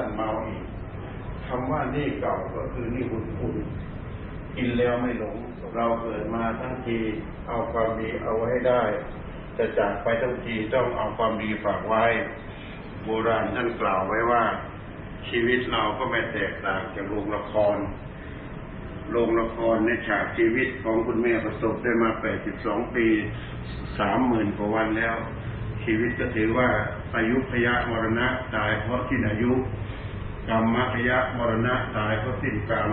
ท่านเมาอีกคำว่านี่เก่าก็คือนี่บุญคุณกินแล้วไม่หลง เราเกิดมาทั้งทีเอาความดีเอาไว้ให้ได้แต่จากไปทั้งทีต้องเอาความดีฝากไว้ โบราณท่านกล่าวไว้ว่า ชีวิตเราก็ไม่แตกต่างจากโรงละครโรงละครในฉากชีวิตของคุณแม่ประสบได้มา 82 ปี 30,000 กว่าวันแล้ว ชีวิตก็ถือว่าอายุพยะมรณะตายเพราะสิ้นอายุ กรรมพยะมรณะตายเพราะสิ้นกรรม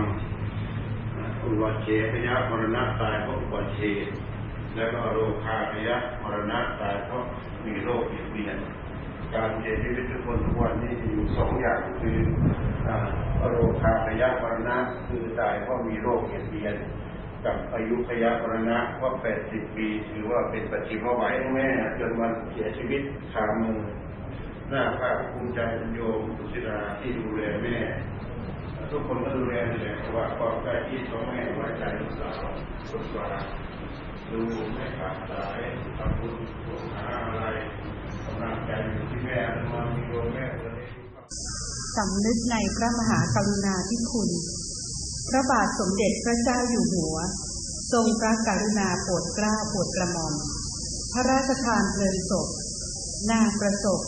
อุบัติเหตุพยะมรณะตายเพราะอุบัติเหตุแล้วก็โรคาพยะมรณะตายเพราะมีโรคเบียดเบียนการเสียชีวิตทุกคนทุกวันนี้อยู่สองอย่างคืออโรคาพยะมรณะคือตายเพราะมีโรคเบียดเบียนกับอายุพยะมรณะเพราะ80 ปี ถือว่าเป็นปัจฉิมวัยแม่จนวันเสียชีวิตคามือ น้าภาคภูมิใจโยมสุศิราที่ดูแลแม่ ทุกคนก็ดูแลนี่แหละเพราะว่าความใกล้ชิดของแม่ไว้ใจลูกสาวสุดกว่าดูไม่ขาดสายทำบุญส่งหาอะไรกำลังใจอยู่ที่แม่มามีโยมแม่คนนี้สำนึกในพระมหากรุณาธิคุณ พระบาทสมเด็จพระเจ้าอยู่หัว ทรงพระกรุณาโปรดเกล้าโปรดกระหม่อม พระราชทานเพลิงศพ นางประสบ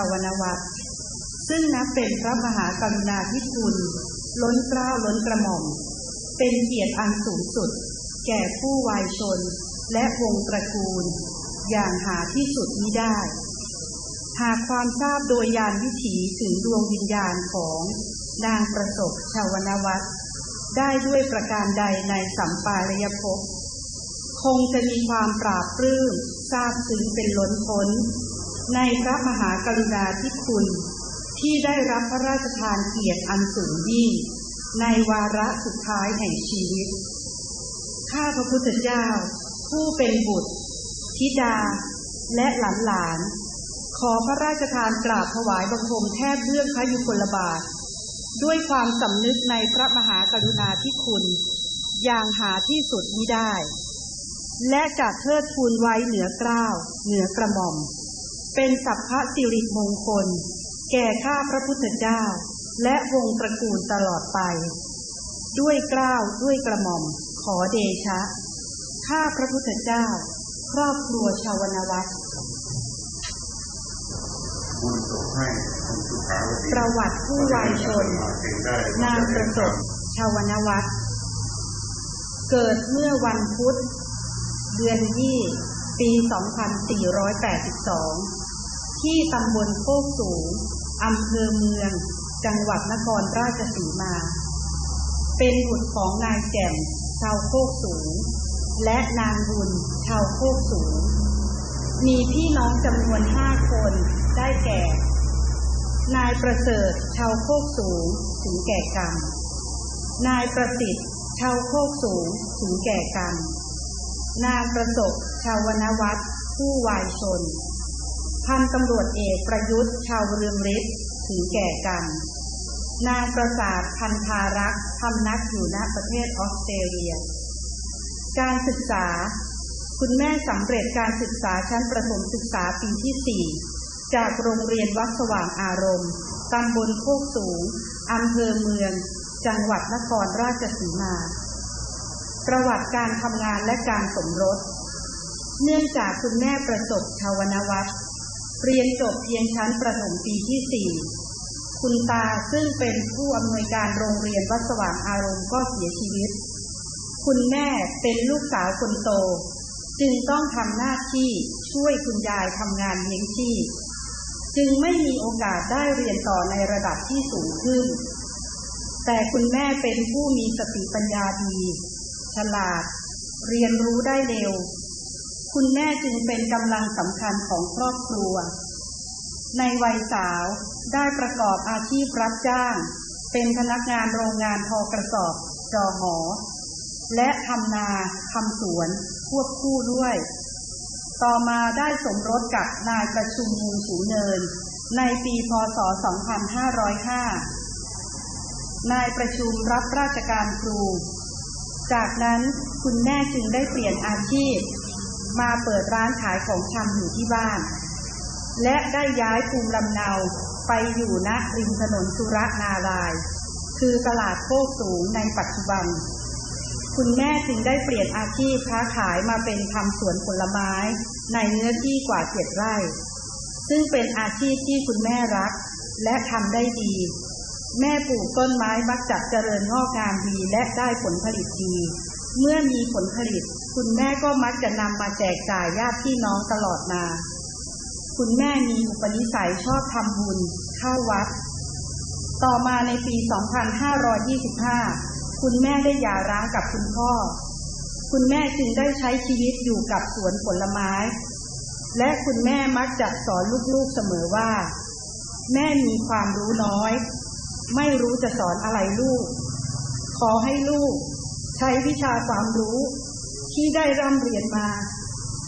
าวนวัตรซึ่งนับเป็นพระมหากรุณาธิคุณ ล้นเกล้าล้นกระหม่อม เป็นเกียรติอันสูงสุด แก่ผู้วายชน และวงตระกูล อย่างหาที่สุดมิได้ หากความทราบโดยยานวิถีถึงดวงวิญญาณของนางประสบชาวนวัตรได้ด้วยประการใดในสัมปารยภพคงจะมีความปราบปลื้มทราบซึ้งเป็นล้นพ้น ในพระมหากรุณาธิคุณ ที่ได้รับพระราชทานเกียรติอันสูงยิ่ง ในวาระสุดท้ายแห่งชีวิต ข้าพระพุทธเจ้า ผู้เป็นบุตร ธิดา และหลานหลานๆขอพระราชทานกราบถวายบังคมแทบเบื้องพระยุคลบาท ด้วยความสำนึกในพระมหากรุณาธิคุณ อย่างหาที่สุดมิได้ และจะเทิดทูนไว้เหนือเกล้าว เหนือกระหม่อม เป็นสัพพะสิริมงคล แก่ข้าพระพุทธเจ้า และวงตระกูลตลอดไป ด้วยเกล้าวด้วยกระหม่อม ขอเดชะ ข้าพระพุทธเจ้า ครอบครัวชาวนวัตรบุญส่งให้คุณสุขาวดีประวัติผู้วายชน นางประสบชาวนวัตรเกิดเมื่อวันพุธ เดือนยี่ ปี 2482 ที่ตำบลโคกสูงอำเภอเมือง จังหวัดนครราชสีมา เป็นบุตรของนายแจ่มชาวโคกสูง และนางบุญชาวโคกสูง มีพี่น้องจำนวนห้าคนได้แก่ นายประเสริฐชาวโคกสูงถึงแก่กรรม นายประสิทธิ์ชาวโคกสูงถึงแก่กรรม นางประสบชาววนวัตรผู้วายชน พันตำรวจเอกประยุทธ์ชาวเรืองฤทธิ์ถึงแก่กรรม นางประสาทพันธารักษ์พำนักอยู่ณประเทศออสเตรเลีย การศึกษา คุณแม่สำเร็จการศึกษาชั้นประถมศึกษาปีที่ 4 จากโรงเรียนวัดสว่างอารมณ์ตำบลโคกสูงอำเภอเมือง จังหวัดนครราชสีมา ประวัติการทำงานและการสมรส เนื่องจากคุณแม่ประสบชาวนวัตร เรียนจบเพียงชั้นประถมปีที่4คุณตาซึ่งเป็นผู้อำนวยการโรงเรียนวัดสว่างอารมณ์ก็เสียชีวิต คุณแม่เป็นลูกสาวคนโต จึงต้องทำหน้าที่ช่วยคุณยายทำงานเลี้ยงชีพจึงไม่มีโอกาสได้เรียนต่อในระดับที่สูงขึ้น แต่คุณแม่เป็นผู้มีสติปัญญาดี ฉลาด เรียนรู้ได้เร็ว คุณแม่จึงเป็นกำลังสำคัญของครอบครัว ในวัยสาวได้ประกอบอาชีพรับจ้าง เป็นพนักงานโรงงานทอกระสอบจอหอ และทำนาทำสวนควบคู่ด้วย ต่อมาได้สมรสกับนายประชุมมูลสูงเนิน ในปีพศ 2505 นายประชุมรับราชการครู จากนั้นคุณแม่จึงได้เปลี่ยนอาชีพ มาเปิดร้านขายของชำอยู่ที่บ้าน และได้ย้ายภูมิลำเนาไปอยู่ณริมถนนสุรนาราย คือตลาดโคกสูงในปัจจุบัน คุณแม่จึงได้เปลี่ยนอาชีพค้าขายมาเป็นทำสวนผลไม้ในเนื้อที่กว่าเจ็ดไร่ ซึ่งเป็นอาชีพที่คุณแม่รัก และทำได้ดี แม่ปลูกต้นไม้มักจะเจริญงอกงามดีและได้ผลผลิตดี เมื่อมีผลผลิต คุณแม่ก็มักจะนำมาแจกจ่ายญาติพี่น้องตลอดมา คุณแม่มีอุปนิสัยชอบทำบุญเข้าวัด ต่อมาในปี 2525 คุณแม่ได้หย่าร้างกับคุณพ่อ คุณแม่จึงได้ใช้ชีวิตอยู่กับสวนผลไม้ และคุณแม่มักจะสอนลูกๆเสมอว่า แม่มีความรู้น้อย ไม่รู้จะสอนอะไรลูก ขอให้ลูก ใช้วิชาความรู้ ที่ได้ร่ำเรียนมา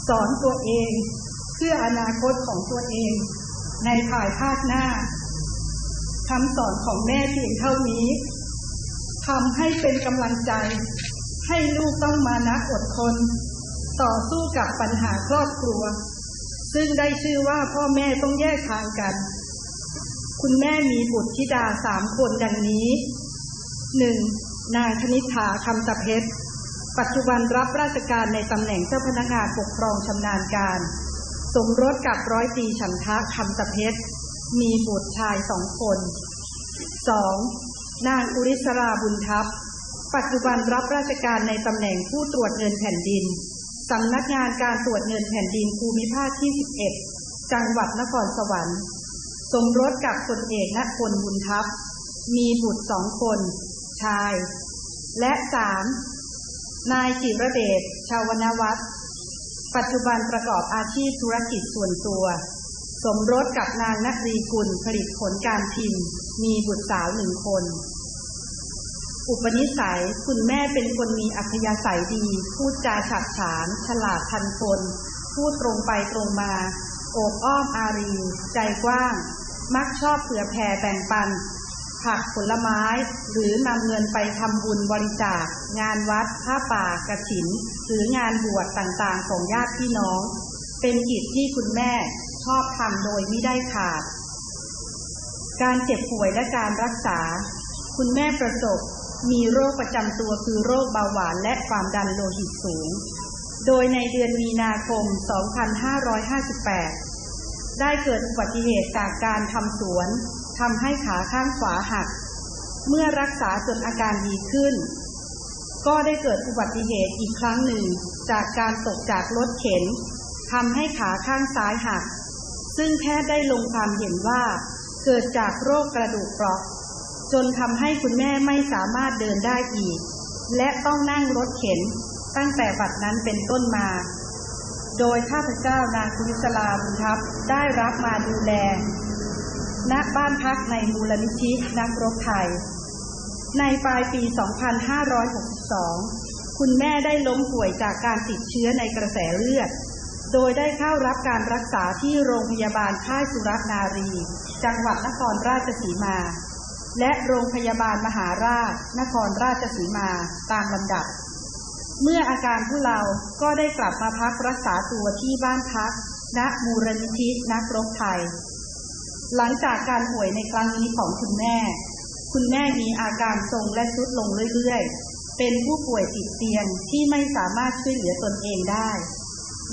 สอนตัวเอง เพื่ออนาคตของตัวเอง ในภายภาคหน้าคำสอนของแม่เพียงเท่านี้ทำให้เป็นกำลังใจ ให้ลูกต้องมานะอดทนต่อสู้กับปัญหาครอบครัว ซึ่งได้ชื่อว่าพ่อแม่ต้องแยกทางกัน คุณแม่มีบุตรธิดาสามคนดังนี้หนึ่งนางคณิษฐาคำตะเพชร ปัจจุบันรับราชการในตำแหน่งเจ้าพนักงานปกครองชำนาญการ สมรสกับร้อยตรีฉันทะคำตะเพชรมีบุตรชายสองคนสองนางอุริศราบุญทัพ ปัจจุบันรับราชการในตำแหน่งผู้ตรวจเงินแผ่นดินสำนักงานการตรวจเงินแผ่นดินภูมิภาคที่ 11 จังหวัดนครสวรรค์ สมรสกับพลเอกณพลบุญทัพ มีบุตรสองคน ชาย และสาม นายจิรเดช ชาวนวัฒน์ปัจจุบันประกอบอาชีพธุรกิจส่วนตัว สมรสกับนางนักรีกุลผลิตผลการพิมพ์ มีบุตรสาวหนึ่งคน อุปนิสัยคุณแม่เป็นคนมีอัธยาศัยดี พูดจาฉับฉาน ฉลาดทันคน พูดตรงไปตรงมา โอบอ้อมอารี ใจกว้าง มักชอบเผื่อแผ่แบ่งปัน ผักผลไม้ หรือนำเงินไปทำบุญบริจาค งานวัดผ้าป่ากระถิน หรืองานบวชต่างๆ ของญาติพี่น้อง เป็นกิจที่คุณแม่ชอบทำโดยไม่ได้ขาด การเจ็บป่วยและการรักษา คุณแม่ประสบมีโรคประจำตัวคือโรคเบาหวานและความดันโลหิตสูง โดยในเดือนมีนาคม 2558 ได้เกิดอุบัติเหตุจากการทำสวน ทำให้ขาข้างขวาหัก เมื่อรักษาจนอาการดีขึ้น ก็ได้เกิดอุบัติเหตุอีกครั้งหนึ่ง จากการตกจากรถเข็นทำให้ขาข้างซ้ายหัก ซึ่งแพทย์ได้ลงความเห็นว่า เกิดจากโรคกระดูกเปราะ จนทำให้คุณแม่ไม่สามารถเดินได้อีก และต้องนั่งรถเข็นตั้งแต่บัดนั้นเป็นต้นมา โดยข้าพเจ้านางคุริศลาบุญทัพได้รับมาดูแล ณบ้านพักในมูลนิธินักรบไทย ในปลายปี 2562 คุณแม่ได้ล้มป่วยจากการติดเชื้อในกระแสเลือด โดยได้เข้ารับการรักษาที่โรงพยาบาลค่ายสุรนารี จังหวัดนครราชสีมา และโรงพยาบาลมหาราช นครราชสีมาตามลำดับ เมื่ออาการทุเลาก็ได้กลับมาพักรักษาตัวที่บ้านพักณมูลนิธินักรบไทย หลังจากการป่วยในครั้งนี้ของคุณแม่ คุณแม่มีอาการทรงและทรุดลงเรื่อยๆ เป็นผู้ป่วยติดเตียงที่ไม่สามารถช่วยเหลือตนเองได้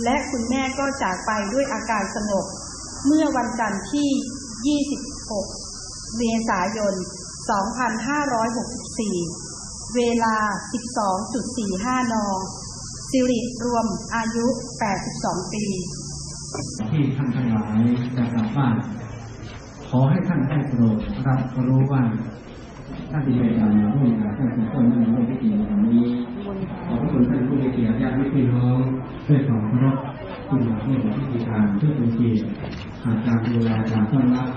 และคุณแม่ก็จากไปด้วยอาการสงบ เมื่อวันจันทร์ที่ 26 เมษายน 2564 เวลา 12.45 น สิริรวมอายุ 82 ปี ที่ท่านทั้งหลายจะกลับบ้าน ขอให้ท่านได้โปรดรับรู้ว่าท่านที่เป็นการร่วมงานท่านทุกคนในร่วมพิธีในวันนี้ขอพระคุณท่านผู้มีเกียรติญาติพี่น้องด้วยความเคารพที่มาร่วมพิธีการเพื่อเป็นเกียรติอาจารย์ดูแลการต้อนรับ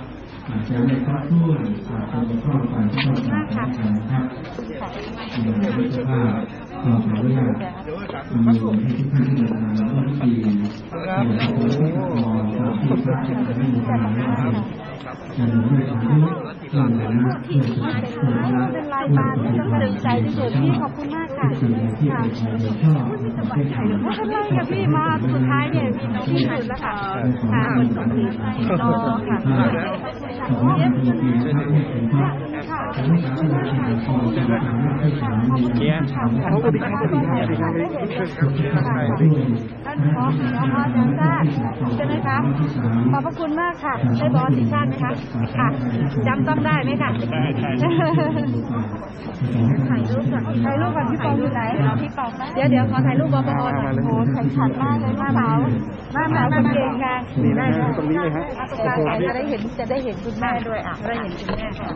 อาจจะไม่ครอบถ้วนอาจจะมีข้อบความที่ต้องการแก้ไขนะครับที่มาด้วยสภาพขอขออนุญาตมีให้ทุกท่านที่เดินทางมาร่วมพิธีที่จะขอให้ขอตามที่พระจะได้มีการให้จะหนุนด้วยสา ธุหลังจากนั้นเพื่อสุขภาพเป็นลายบานไม่ต้องดึงใจที่สุดพี่ขอบคุณมากค่ะสิ่งที่ค่ะประชาชนชอบประเทศไทยไม่เป็นไรค่ะพี่มาสุดท้ายเนี่ยมีน้องที่สุดแล้วค่ะค่ะคนสองทีรอค่ะขอ ให้ท่านเป็นพระให้เป็นพระขอให้สาธุชนขอจะทำให้ท่านสามในการทำให้ท่านสามในการทำให้ท่านสามด้วยท่านขอขอพรแห่งชาติใช่ไหมคะขอบพระคุณมากค่ะได้บอสสิชาติไหมคะค่ะจำต้องได้ไหมคะได้ถ่ายรูปก่อนถ่ายรูปก่อนพี่ปองอยู่ไหนพี่ปองเดี๋ยวเดี๋ยวขอถ่ายรูปบอปอหน่อยโอ้แข็งขันมากเลยหน้าหนาวหน้าหนาวกาเกงค่ะนี่ได้ตรงนี้เลยฮะตรงกลางจะได้เห็นจะได้เห็นคุณแม่ด้วยอะได้เห็นคุณแม่ค่ะ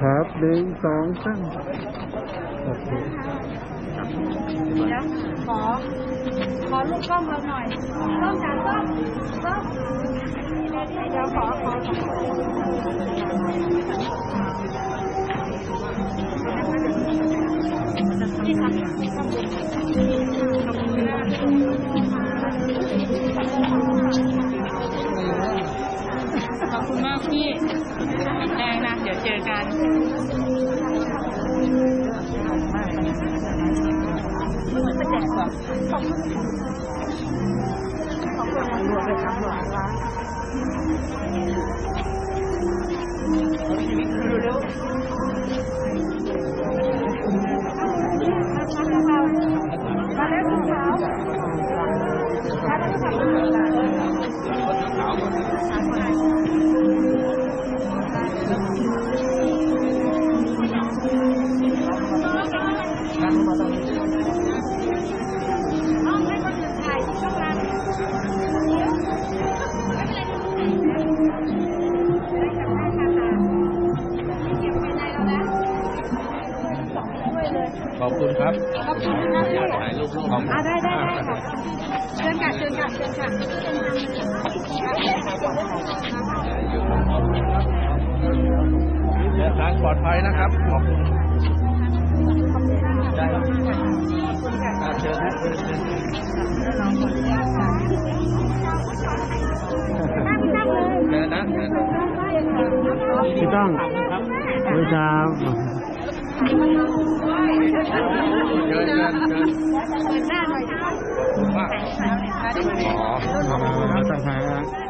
ครับหนึ่งสองสามเดี๋ยวขอขอลูกกล้องเราหน่อยกล้องจ๋ากล้องกล้องเดี๋ยวขอขอขอนี่ค่ะข พี่แดงนะ เดี๋ยวเจอกันแจกก่อนขอบคุณขอบคุณตำรวจเลยครับหลวงร้านเร็ว ขอบคุณครับ ขอบคุณนะพี่ถ่ายรูปร่วมอ่าได้ได้ได้ค่ะเชิญค่ะเชิญค่ะเชิญค่ะเดินทางปลอดภัยนะครับ ขอบคุณได้ครับอ่าเชิญนะเชิญเชิญนั่งนั่งเลยเชิญนะเชิญพี่ต้องไม่ทราบเชิญ เชินเชิญเปิดหน้าหน่อยว่าอ๋อมามามาตั้งใจนะคิดถึงกา